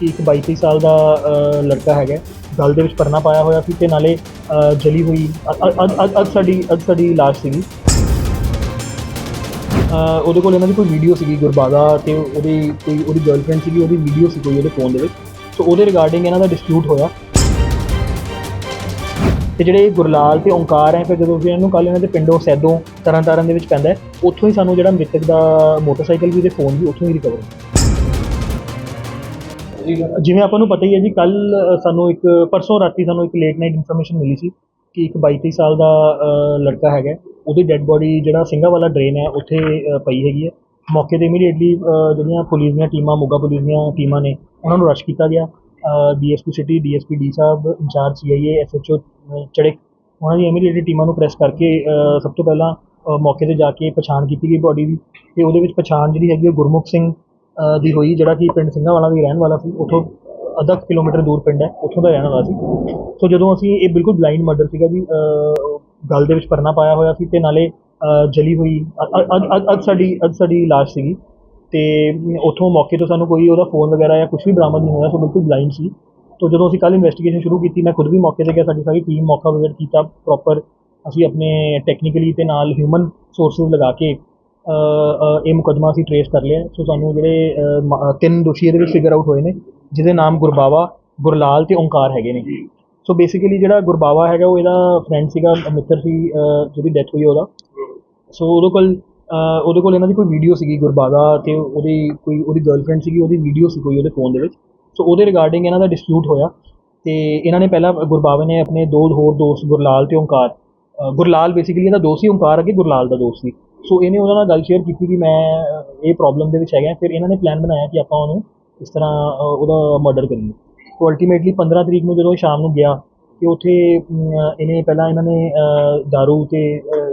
ਕਿ ਇੱਕ 22 23 ਸਾਲ ਦਾ ਅ, ਲੜਕਾ ਹੈਗਾ ਗਲ ਦੇ ਵਿੱਚ ਪਰਨਾ ਪਾਇਆ ਹੋਇਆ ਸੀ ਤੇ ਨਾਲੇ ਅ, ਜਲੀ ਹੋਈ ਅ- ਅ- ਅ- ਅੱਜ ਸਾਡੀ ਅੱਜ ਸਾਡੀ ਲਾਸ਼ ਸੀਗੀ। ਅ, ਉਹਦੇ ਕੋਲ ਇਹਨਾਂ ਦੀ ਕੋਈ ਵੀਡੀਓ ਸੀਗੀ ਗੁਰਬਾਦਾ ਤੇ ਉਹਦੀ ਕੋਈ ਉਹਦੀ ਗਰਲਫ੍ਰੈਂਡ ਸੀਗੀ ਉਹਦੀ ਵੀਡੀਓ ਸੀ ਕੋਈ ਉਹਦੇ ਫੋਨ ਦੇ ਵਿੱਚ। ਸੋ ਉਹਦੇ ਰਿਗਾਰਡਿੰਗ ਇਹਨਾਂ ਦਾ ਡਿਸਪਿਊਟ ਹੋਇਆ। ਤੇ ਜਿਹੜੇ ਗੁਰਲਾਲ ਤੇ ਓਂਕਾਰ ਹੈ ਫਿਰ ਜਦੋਂ ਅਸੀਂ ਇਹਨਾਂ ਨੂੰ ਕੱਲ ਇਹਨਾਂ ਦੇ ਪਿੰਡੋਂ ਸੈਦੋਂ ਤਰਨ ਤਾਰਨ ਦੇ ਵਿੱਚ ਪੈਂਦਾ ਹੈ ਉੱਥੋਂ ਹੀ ਸਾਨੂੰ ਜਿਹੜਾ ਮ੍ਰਿਤਕ ਦਾ ਮੋਟਰਸਾਈਕਲ ਵੀ ਤੇ ਫੋਨ ਵੀ ਉੱਥੋਂ ਹੀ ਰਿਕਵਰ ਜਿਵੇਂ ਆਪਾਂ ਨੂੰ ਪਤਾ ਹੀ ਹੈ ਜੀ ਕੱਲ ਸਾਨੂੰ ਇੱਕ, ਪਰਸੋਂ ਰਾਤੀ ਸਾਨੂੰ ਇੱਕ ਲੇਟ ਨਾਈਟ ਇਨਫੋਰਮੇਸ਼ਨ ਮਿਲੀ ਸੀ ਕਿ ਇੱਕ 22 23 ਸਾਲ ਦਾ ਲੜਕਾ ਹੈਗਾ ਉਹਦੀ ਡੈੱਡ ਬੋਡੀ ਜਿਹੜਾ ਸਿੰਘਾ ਵਾਲਾ ਡਰੇਨ ਹੈ, ਉੱਥੇ ਪਈ ਹੈਗੀ ਹੈ। ਮੌਕੇ ਤੇ ਇਮੀਡੀਏਟਲੀ ਜਿਹੜੀਆਂ ਪੁਲਿਸ ਦੀਆਂ ਟੀਮਾਂ, ਮੋਗਾ ਪੁਲਿਸ ਦੀਆਂ ਟੀਮਾਂ ਨੇ, ਉਹਨਾਂ ਨੂੰ ਰਸ਼ ਕੀਤਾ ਗਿਆ। ਡੀਐਸਪੀ ਸਿਟੀ ਡੀਐਸਪੀ ਡੀ ਸਾਹਿਬ, ਇੰਚਾਰਜ ਸੀਆਈਏ ਐਸਐਚਓ ਚੜਕ ਉਹਨਾਂ ਦੀ ਇਮੀਡੀਏਟਲੀ ਟੀਮਾਂ ਨੂੰ ਪ੍ਰੈਸ ਕਰਕੇ ਸਭ ਤੋਂ ਪਹਿਲਾਂ ਮੌਕੇ ਤੇ ਜਾ ਕੇ ਪਛਾਣ ਕੀਤੀ ਗਈ ਬੋਡੀ ਦੀ। ਤੇ ਉਹਦੇ ਵਿੱਚ ਪਛਾਣ ਜਿਹੜੀ ਹੈਗੀ ਉਹ ਗੁਰਮੁਖ ਸਿੰਘ ਦੀ ਹੋਈ ਜਿਹੜਾ ਕਿ ਪਿੰਡ ਸਿੰਘਾਂ ਵਾਲਾ ਦੀ ਰਹਿਣ ਵਾਲਾ ਸੀ ਉੱਥੋਂ ਅੱਧਾ ਕੁ ਕਿਲੋਮੀਟਰ ਦੂਰ ਪਿੰਡ ਹੈ ਉੱਥੋਂ ਦਾ ਰਹਿਣ ਵਾਲਾ ਸੀ। ਸੋ ਜਦੋਂ ਅਸੀਂ ਇਹ ਬਿਲਕੁਲ ਬਲਾਈਂਡ ਮਰਡਰ ਸੀਗਾ ਜੀ ਅ, ਗਲ ਦੇ ਵਿੱਚ ਪਰਨਾ ਪਾਇਆ ਹੋਇਆ ਸੀ ਤੇ ਨਾਲੇ ਜਲੀ ਹੋਈ ਅ- ਅ- ਅੱਜ ਸਾਡੀ ਅੱਜ ਸਾਡੀ ਲਾਸ਼ ਸੀਗੀ। ਤੇ ਉੱਥੋਂ ਮੌਕੇ ਤੋਂ ਸਾਨੂੰ ਕੋਈ ਉਹਦਾ ਫੋਨ ਵਗੈਰਾ ਜਾਂ ਕੁਝ ਵੀ ਬਰਾਮਦ ਨਹੀਂ ਹੋਇਆ ਸੋ ਬਿਲਕੁਲ ਬਲਾਈਂਡ ਸੀ। ਤੋ ਜਦੋਂ ਅਸੀਂ ਕੱਲ ਇਨਵੈਸਟੀਗੇਸ਼ਨ ਸ਼ੁਰੂ ਕੀਤੀ ਮੈਂ ਖੁਦ ਵੀ ਮੌਕੇ ਤੇ ਗਿਆ ਸਾਡੀ ਸਾਰੀ ਟੀਮ ਮੌਕਾ ਵਿਜ਼ਿਟ ਕੀਤਾ ਪ੍ਰੋਪਰ ਅਸੀਂ ਆਪਣੇ ਟੈਕਨੀਕਲੀ ਤੇ ਨਾਲ ਹਿਊਮਨ ਸੋਰਸਸ ਲਗਾ ਕੇ ਇਹ ਮੁਕੱਦਮਾ ਅਸੀਂ ਟਰੇਸ ਕਰ ਲਿਆ ਸੋ ਸਾਨੂੰ ਜਿਹੜੇ ਮ- ਤਿੰਨ ਦੋਸ਼ੀ ਇਹਦੇ ਵਿੱਚ ਫਿਗਰ ਆਊਟ ਹੋਏ ਨੇ ਜਿਹਦੇ ਨਾਮ ਗੁਰਬਾਵਾ ਗੁਰਲਾਲ ਤੇ ਓਂਕਾਰ ਹੈਗੇ ਨੇ। ਸੋ ਬੇਸਿਕਲੀ ਜਿਹੜਾ ਗੁਰਬਾਵਾ ਹੈਗਾ ਉਹ ਇਹਦਾ ਫਰੈਂਡ ਸੀਗਾ ਮਿੱਤਰ ਸੀ ਅ, ਜਿਹਦੀ ਡੈਥ ਹੋਈ ਉਹਦਾ। ਸੋ ਉਹਦੇ ਕੋਲ ਅ, ਉਹਦੇ ਕੋਲ ਇਹਨਾਂ ਦੀ ਕੋਈ ਵੀਡੀਓ ਸੀਗੀ ਗੁਰਬਾਦਾ ਤੇ ਉਹਦੀ ਕੋਈ ਉਹਦੀ ਗਰਲਫ੍ਰੈਂਡ ਸੀਗੀ ਉਹਦੀ ਵੀਡੀਓ ਸੀ ਕੋਈ ਉਹਦੇ ਫੋਨ ਦੇ ਵਿੱਚ। ਸੋ ਉਹਦੇ ਰਿਗਾਰਡਿੰਗ ਇਹਨਾਂ ਦਾ ਡਿਸਪਿਊਟ ਹੋਇਆ ਤੇ ਇਹਨਾਂ ਨੇ ਪਹਿਲਾਂ ਗੁਰਬਾਵੇ ਨੇ ਆਪਣੇ ਦੋ ਹੋਰ ਦੋਸਤ ਗੁਰਲਾਲ ਤੇ ਓਂਕਾਰ ਅ, ਗੁਰਲਾਲ ਬੇਸਿਕਲੀ ਇਹਦਾ ਦੋਸਤ ਸੀ ਓਂਕਾਰ ਅੱਗੇ ਗੁਰਲਾਲ ਦਾ ਦੋਸਤ ਸੀ। ਸੋ ਇਹਨੇ ਉਹਨਾਂ ਨਾਲ ਗੱਲ ਸ਼ੇਅਰ ਕੀਤੀ ਕਿ ਮੈਂ ਇਹ ਪ੍ਰੋਬਲਮ ਦੇ ਵਿੱਚ ਹੈਗਾ ਫਿਰ ਇਹਨਾਂ ਨੇ ਪਲਾਨ ਬਣਾਇਆ ਕਿ ਆਪਾਂ ਉਹਨੂੰ ਇਸ ਤਰ੍ਹਾਂ ਉਹਦਾ ਮਰਡਰ ਕਰੀਏ। ਸੋ ਅਲਟੀਮੇਟਲੀ 15 ਤਰੀਕ ਨੂੰ ਜਦੋਂ ਇਹ ਸ਼ਾਮ ਨੂੰ ਗਿਆ ਤੇ ਉੱਥੇ ਇਹਨੇ ਪਹਿਲਾਂ ਇਹਨਾਂ ਨੇ ਅ, ਦਾਰੂ ਤੇ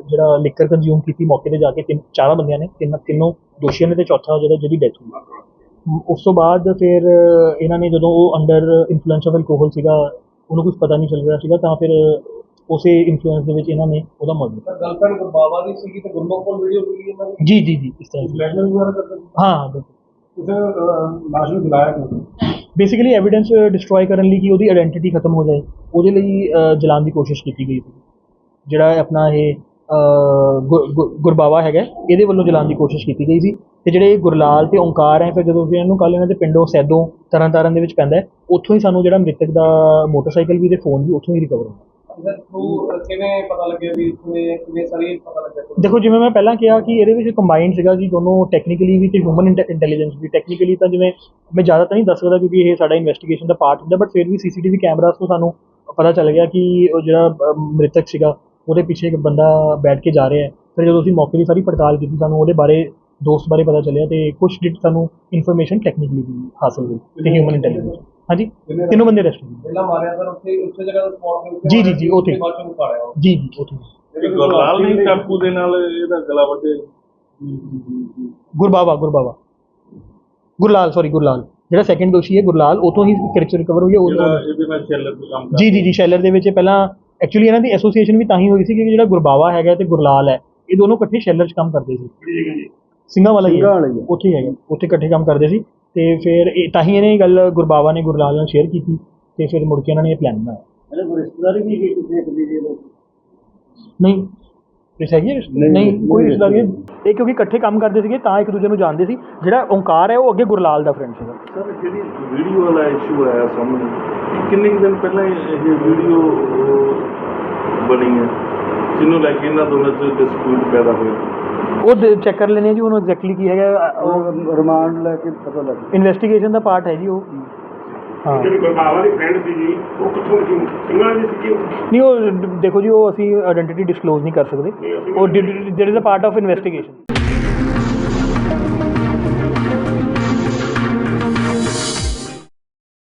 ਜਿਹੜਾ ਲਿਕਰ ਕੰਜ਼ਿਊਮ ਕੀਤੀ ਮੌਕੇ ਤੇ ਜਾ ਕੇ ਤਿੰਨ ਚਾਰਾਂ ਬੰਦਿਆਂ ਨੇ ਤਿੰਨ ਤਿੰਨੋਂ ਦੋਸ਼ੀਆਂ ਨੇ ਤੇ ਚੌਥਾ ਜਿਹੜਾ ਜਿਹਦੀ ਡੈਥ ਹੋਈ। ਉਸ ਤੋਂ ਬਾਅਦ ਫਿਰ ਇਹਨਾਂ ਨੇ ਜਦੋਂ ਉਹ ਅੰਡਰ ਇਨਫਲੂਐਂਸ ਆਫ ਐਲਕੋਹਲ ਸੀਗਾ ਉਹਨੂੰ ਕੁਝ ਪਤਾ ਨਹੀਂ ਚੱਲ ਰਿਹਾ ਸੀਗਾ ਤਾਂ ਫਿਰ ਉਸੇ ਇਨਫਲੂਐਂਸ ਦੇ ਵਿੱਚ ਇਹਨਾਂ ਨੇ ਉਹਦਾ ਮਰਡਰ ਗਰਲਫ੍ਰੈਂਡ ਗੁਰਬਾਵਾ ਦੀ ਸੀਗੀ ਤੇ ਗੁਰਮੁਖ ਕੋਲ ਵੀਡੀਓ ਸੀਗੀ ਇਹਨਾਂ ਦੀ? ਜੀ ਜੀ ਜੀ ਇਸ ਤਰ੍ਹਾਂ ਸੀ। ਬਲੈਕਮੇਲ ਵਗੈਰਾ ਕਰਦੇ ਸੀ ਹਾਂ ਬਿਲਕੁਲ। ਉਸੇ ਲਾਸ਼ ਨੂੰ ਜਲਾਇਆ ਕਿਉਂ? ਬੇਸਿਕਲੀ ਐਵੀਡੈਂਸ ਡਿਸਟਰੋਏ ਕਰਨ ਲਈ ਕਿ ਉਹਦੀ ਆਇਡੈਂਟੀਟੀ ਖਤਮ ਹੋ ਜਾਏ ਉਹਦੇ ਲਈ ਅ, ਜਲਾਉਣ ਦੀ ਕੋਸ਼ਿਸ਼ ਕੀਤੀ ਗਈ ਸੀ। ਜਿਹੜਾ ਆਪਣਾ ਇਹ ਅ, ਗੁਰ- ਗੁਰ- ਗੁਰਬਾਵਾ ਹੈਗਾ ਇਹਦੇ ਵੱਲੋਂ ਜਲਾਉਣ ਦੀ ਕੋਸ਼ਿਸ਼ ਕੀਤੀ ਗਈ ਸੀ। ਤੇ ਜਿਹੜੇ ਗੁਰਲਾਲ ਤੇ ਓਂਕਾਰ ਹੈ ਫਿਰ ਜਦੋਂ ਅਸੀਂ ਇਹਨਾਂ ਕੱਲ ਇਹਨਾਂ ਦੇ ਪਿੰਡੋਂ ਸੈਦੋਂ ਤਰਨ ਤਾਰਨ ਦੇ ਵਿੱਚ ਪੈਂਦਾ ਹੈ ਉੱਥੋਂ ਹੀ ਸਾਨੂੰ ਜਿਹੜਾ ਮ੍ਰਿਤਕ ਦਾ ਮੋਟਰਸਾਈਕਲ ਵੀ ਤੇ ਫੋਨ ਵੀ ਉੱਥੋਂ ਹੀ ਰਿਕਵਰ ਥਰੂ ਕਿਵੇਂ ਪਤਾ ਲੱਗਿਆ ਵੀ ਕਿਵੇਂ ਕਿਵੇਂ ਸਾਰੀ ਪਤਾ ਲੱਗਿਆ ਦੇਖੋ, ਜਿਵੇਂ ਮੈਂ ਪਹਿਲਾਂ ਕਿਹਾ ਕਿ ਇਹਦੇ ਵਿੱਚ ਕੰਬਾਈਨਡ ਸੀਗਾ ਜੀ ਦੋਨੋਂ ਟੈਕਨੀਕਲੀ ਵੀ ਤੇ ਹਿਊਮਨ ਇੰਟੈਲੀਜੈਂਸ ਵੀ। ਟੈਕਨੀਕਲੀ ਤਾਂ ਜਿਵੇਂ ਮੈਂ ਜ਼ਿਆਦਾ ਤਾਂ ਨਹੀਂ ਦੱਸ ਸਕਦਾ ਕਿਉਂਕਿ ਇਹ ਸਾਡਾ ਇਨਵੈਸਟੀਗੇਸ਼ਨ ਦਾ ਪਾਰਟ ਹੁੰਦਾ ਬਟ ਫਿਰ ਵੀ ਸੀਸੀਟੀਵੀ ਕੈਮਰਾਸ ਤੋਂ ਸਾਨੂੰ ਪਤਾ ਚੱਲ ਗਿਆ ਕਿ ਉਹ ਜਿਹੜਾ ਮ੍ਰਿਤਕ ਸੀਗਾ, ਉਹਦੇ ਪਿੱਛੇ ਇੱਕ ਬੰਦਾ ਬੈਠ ਕੇ ਜਾ ਰਿਹਾ ਹੈ। ਫਿਰ ਜਦੋਂ ਅਸੀਂ ਮੌਕੇ ਦੀ ਸਾਰੀ ਪੜਤਾਲ ਕੀਤੀ, ਸਾਨੂੰ ਉਹਦੇ ਬਾਰੇ, ਦੋਸਤ ਬਾਰੇ ਪਤਾ ਚੱਲਿਆ ਤੇ ਕੁਝ ਡਿਟ ਸਾਨੂੰ ਇਨਫੋਰਮੇਸ਼ਨ ਟੈਕਨੀਕਲੀ ਵੀ ਹਾਸਲ ਹੋਈ, ਤੇ ਹਿਊਮਨ ਇੰਟੈਲੀਜੈਂਸ ਹਾਂਜੀ ਤਿੰਨੋਂ ਬੰਦੇ ਅਰੈਸਟ ਹੋਏ ਪਹਿਲਾਂ ਮਾਰਿਆ ਸਰ ਉੱਥੇ ਉੱਥੇ ਜਗ੍ਹਾ ਦਾ ਸਪੌਟ ਦੇ ਉੱਤੇ ਜੀ, ਜੀ, ਜੀ, ਉੱਥੇ। ਬਾਅਦ ਚੋਂ। ਜੀ ਜੀ ਉੱਥੇ। ਗੁਰਲਾਲ ਨਹੀਂ ਟਾਪੂ ਦੇ ਨਾਲ ਇਹਦਾ ਗਲਾ ਵੱਡੇ। ਗੁਰਬਾਵਾ ਗੁਰਬਾਵਾ। ਗੁਰਲਾਲ ਸੌਰੀ ਗੁਰਲਾਲ। ਜਿਹੜਾ ਸੈਕੰਡ ਦੋਸ਼ੀ ਹੈ ਗੁਰਲਾਲ ਉਤੋਂ ਹੀ ਕਿਰਚ ਰਿਕਵਰ ਹੋਈ ਹੈ ਉਹ- ਇਹਦੇ ਨਾਲ ਚੱਲ ਕੇ ਕੰਮ ਜੀ ਜੀ ਜੀ ਸ਼ੈਲਰ ਦੇ ਵਿੱਚ ਇਹ ਪਹਿਲਾਂ ਐਕਚੁਅਲੀ ਇਹਨਾਂ ਦੀ ਐਸੋਸੀਏਸ਼ਨ ਵੀ ਤਾਂ ਹੀ ਹੋਈ ਸੀ ਕਿ ਜਿਹੜਾ ਗੁਰਬਾਵਾ ਹੈਗਾ ਤੇ ਗੁਰਲਾਲ ਹੈ ਇਹ ਦੋਨੋਂ ਇਕੱਠੇ ਸ਼ੈਲਰ 'ਚ ਕੰਮ ਕਰਦੇ ਸੀ। ਸਿੰਘਾਂ ਵਾਲਾ ਹੀ ਹੈ। ਸਿੰਘਾਂ ਵਾਲਾ ਹੀ ਹੈ। ਉੱਥੇ ਹੀ ਹੈਗਾ ਉੱਥੇ ਇਕੱਠੇ ਕੰਮ ਕਰਦੇ ਸੀ। ਤੇ ਫਿਰ ਇਹ ਤਾਂ ਹੀ ਇਹਨੇ ਇਹ ਗੱਲ ਗੁਰਬਾਵਾ ਨੇ ਗੁਰਲਾਲ ਨਾਲ ਸ਼ੇਅਰ ਕੀਤੀ ਤੇ ਫਿਰ ਮੁੜ ਕੇ ਇਹਨਾਂ ਨੇ ਇਹ ਪਲਾਨ ਬਣਾਇਆ। ਇਹਨੇ ਰਿਸ਼ਤੇਦਾਰੀ ਵੀ ਕੀ ਕਿਸੇ ਇੱਕ ਦੀ? ਨਹੀਂ। ਹੈਗੀ ਹੈ ਰਿਸ਼ਤਾ? ਨਹੀਂ ਕੋਈ ਰਿਸ਼ਤੇਦਾਰੀ ਨਹੀਂ। ਇਹ ਕਿਉਂਕਿ ਇਕੱਠੇ ਕੰਮ ਕਰਦੇ ਸੀਗੇ ਤਾਂ ਇੱਕ ਦੂਜੇ ਨੂੰ ਜਾਣਦੇ ਸੀ। ਜਿਹੜਾ ਓਂਕਾਰ ਹੈ ਉਹ ਅੱਗੇ ਗੁਰਲਾਲ ਦਾ ਫਰੈਂਡ ਸੀਗਾ। ਸਰ ਜਿਹੜੀ ਵੀਡੀਓ ਵਾਲਾ ਇਸ਼ੂ ਆਇਆ ਸਾਹਮਣੇ ਇਹ ਕਿੰਨੇ ਕੁ ਦਿਨ ਪਹਿਲਾਂ ਇਹ ਵੀਡੀਓ ਬਣੀ ਹੈ? ਜਿਹਨੂੰ ਲੈ ਕੇ ਇਹਨਾਂ ਦੋਨਾਂ 'ਚ ਡਿਸਪਿਊਟ ਪੈਦਾ ਹੋਇਆ। ਉਹ ਚੈੱਕ ਕਰ ਲੈਣੇ ਜੀ ਉਹਨੂੰ ਐਗਜ਼ੈਕਟਲੀ ਕੀ ਹੈਗਾ ਉਹ ਰਿਮਾਂਡ ਲੈ ਕੇ ਪਤਾ ਲੱਗ ਇਨਵੈਸਟੀਗੇਸ਼ਨ ਦਾ ਪਾਰਟ ਹੈ ਜੀ ਉਹ। ਹਾਂ। ਜਿਹੜੀ ਗੁਰਬਾਵਾ ਦੀ ਫਰੈਂਡ ਸੀ ਜੀ ਉਹ ਕਿੱਥੋਂ ਸੀ? ਸਿੰਘਾਂ ਦੀ ਸੀ ਕਿ ਨਹੀਂ ਉਹ ਡ- ਦੇਖੋ ਜੀ ਉਹ ਅਸੀਂ ਆਇਡੈਂਟੀਟੀ ਡਿਸਕਲੋਜ਼ ਨਹੀਂ ਕਰ ਸਕਦੇ। ਉਹ that is a part of investigation